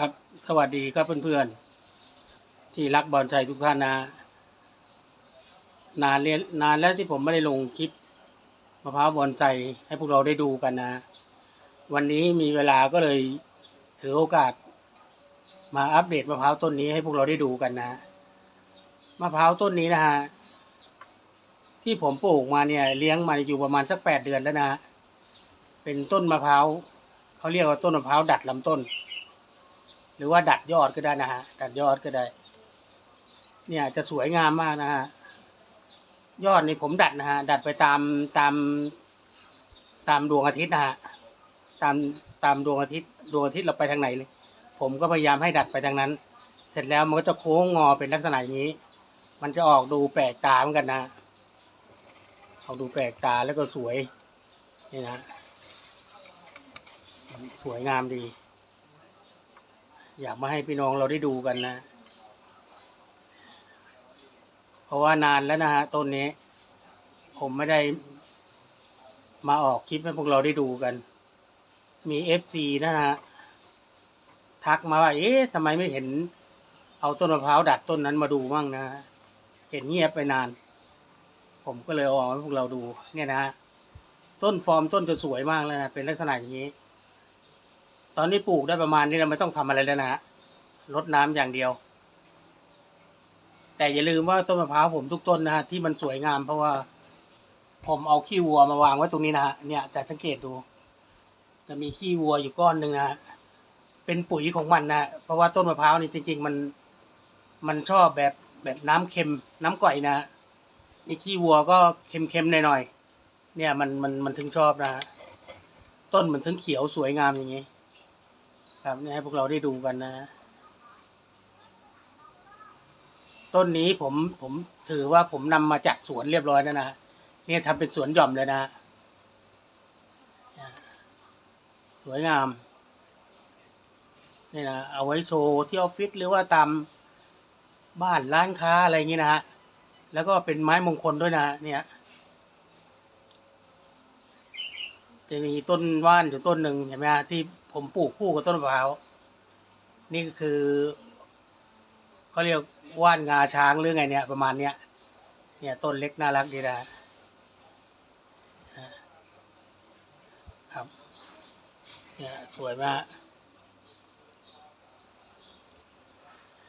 ครับสวัสดีครับเพื่อนๆ ที่รักบอลไซทุกท่านนะ นานเรียนนานแล้วที่ผมไม่ได้ลงคลิปมะพร้าวบอลไซให้พวกเราได้ดูกันนะ วันนี้มีเวลาก็เลยถือโอกาส มาอัปเดตมะพร้าวต้นนี้ให้พวกเราได้ดูกันนะมะพร้าวต้นนี้นะฮะที่ผมปลูกมาเนี่ย เลี้ยงมาอยู่ประมาณสักแปดเดือนแล้วนะเป็นต้นมะพร้าวเขาเรียกว่าต้นมะพร้าวดัดลำต้น หรือว่าดัดยอดก็ได้นะฮะ ดัดยอดก็ได้ เนี่ยจะสวยงามมากนะฮะ ยอดนี่ผมดัดนะฮะ ดัดไปตามตาม ตามดวงอาทิตย์นะฮะ ตามตามดวงอาทิตย์ ดวงอาทิตย์เราไปทางไหนเลย ผมก็พยายามให้ดัดไปทางนั้น เสร็จแล้วมันก็จะโค้งงอเป็นลักษณะอย่างนี้ มันจะออกดูแปลกตาเหมือนกันนะออกดูแปลกตาแล้วก็สวย นี่นะ สวยงามดี อยากมาให้พี่น้องเราได้ดูกันนะ เพราะว่านานแล้วนะฮะต้นนี้ ผมไม่ได้ มาออกคลิปให้พวกเราได้ดูกัน มีเอฟซีนะฮะทักมาว่า เอ๊ะทำไมไม่เห็น เอาต้นมะพร้าวดัดต้นนั้นมาดูบ้างนะเห็นเงียบไปนาน ผมก็เลยเอาอกให้พวกเราดู เนี่ยนะต้นฟอร์มต้นจะสวยมากแล้วนะเป็นลักษณะอย่างนี้ ตอนนี้ปลูกได้ประมาณนี้เราไม่ต้องทำอะไรแล้วนะฮะรดน้ำอย่างเดียว แต่อย่าลืมว่าต้นมะพร้าวผมทุกต้นนะฮะที่มันสวยงามเพราะว่า ผมเอาขี้วัวมาวางไว้ตรงนี้นะฮะเนี่ยจะสังเกตดู จะมีขี้วัวอยู่ก้อนหนึ่งนะฮะเป็นปุ๋ยของมันนะเพราะว่าต้นมะพร้าวนี่จริง ๆ มัน มันชอบแบบแบบน้ำเค็ม น้ำก่อยนะนี่ขี้วัวก็เค็มๆหน่อยๆเนี่ยมันมันมันถึงชอบนะต้นมันถึงเขียวสวยงามอย่างนี้ ครับนี่ให้พวกเราได้ดูกันนะ ต้นนี้ผมผมถือว่าผมนำมาจากสวนเรียบร้อยแล้วนะเนี่ยทำเป็นสวนหย่อมเลยนะ สวยงามนี่นะเอาไว้โชว์ที่ออฟฟิศหรือว่าตามบ้านร้านค้าอะไรอย่างนี้นะฮะแล้วก็เป็นไม้มงคลด้วยนะเนี่ยจะมีต้นว่านอยู่ต้นหนึ่งเห็นไหมฮะที่ ผมปลูกคู่กับต้นมะพร้าวนี่ก็คือเขาเรียกว่านงาช้างหรือไงเนี่ยประมาณเนี้ยเนี่ยต้นเล็กน่ารักดีนะครับเนี่ยสวยมาก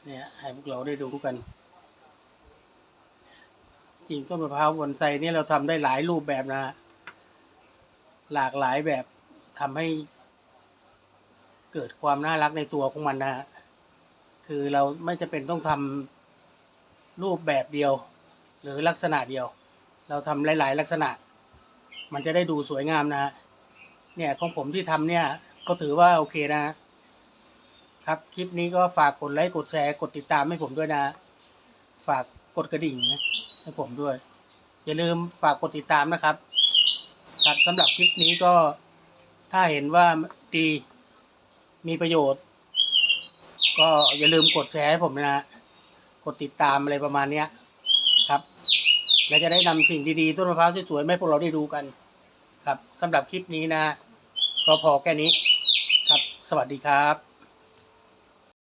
เนี่ยให้พวกเราได้ดูกัน จริงต้นมะพร้าวบอนไซนี่เราทำได้หลายรูปแบบนะฮะหลากหลายแบบทำให้ เกิดความน่ารักในตัวของมันนะฮะคือเราไม่จะเป็นต้องทำรูปแบบเดียว หรือลักษณะเดียว เราทำหลาย ๆ ลักษณะ มันจะได้ดูสวยงามนะฮะเนี่ยของผมที่ทำเนี่ยก็ถือว่าโอเคนะฮะครับ คลิปนี้ก็ฝากกดไลค์กดแชร์กดติดตามให้ผมด้วยนะ ฝากกดกระดิ่งนะให้ผมด้วย อย่าลืมฝากกดติดตามนะครับ ครับสำหรับคลิปนี้ก็ถ้าเห็นว่าดี มีประโยชน์ ก็อย่าลืมกดแชร์ให้ผมนะกดติดตามอะไรประมาณเนี้ยครับ และจะได้นำสิ่งดีๆต้นมะพร้าวสวยๆมาให้พวกเราได้ดูกัน ครับสำหรับคลิปนี้นะ ก็พอแค่นี้ครับ สวัสดีครับ